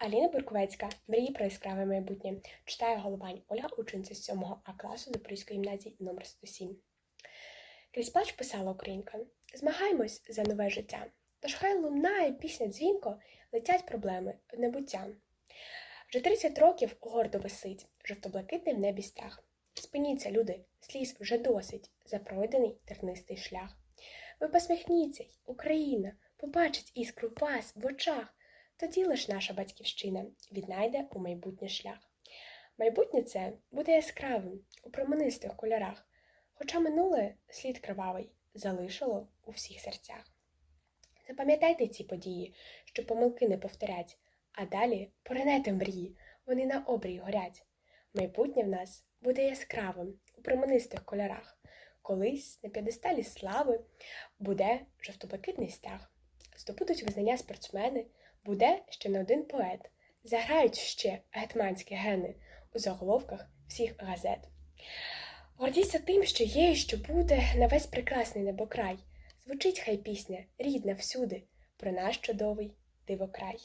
Аліна Бурковецька, мрії про яскраве майбутнє. Читає Головань Оля, учениця з 7 А класу Запорізької гімназії номер 107. Крізь плач писала українка. Змагаємось за нове життя. Тож хай лунає пісня дзвінко, летять проблеми в небуття. Вже 30 років гордо висить, жовто-блакитний в небі стяг. Спиніться, люди, сліз вже досить за пройдений тернистий шлях. Ви посміхніться, Україна, побачить іскру вас в очах. Тоді лиш наша батьківщина віднайде у майбутнє шлях. Майбутнє це буде яскравим у променистих кольорах, хоча минуле слід кривавий залишило у всіх серцях. Запам'ятайте ці події, щоб помилки не повторять, а далі поринете мрії, вони на обрій горять. Майбутнє в нас буде яскравим у променистих кольорах. Колись на п'єдесталі слави буде жовто-блакитний стяг. Здобудуть визнання спортсмени, буде ще не один поет. Заграють ще гетманські гени у заголовках всіх газет. Гордійся тим, що є і що буде на весь прекрасний небокрай. Звучить хай пісня, рідна всюди, про наш чудовий дивокрай.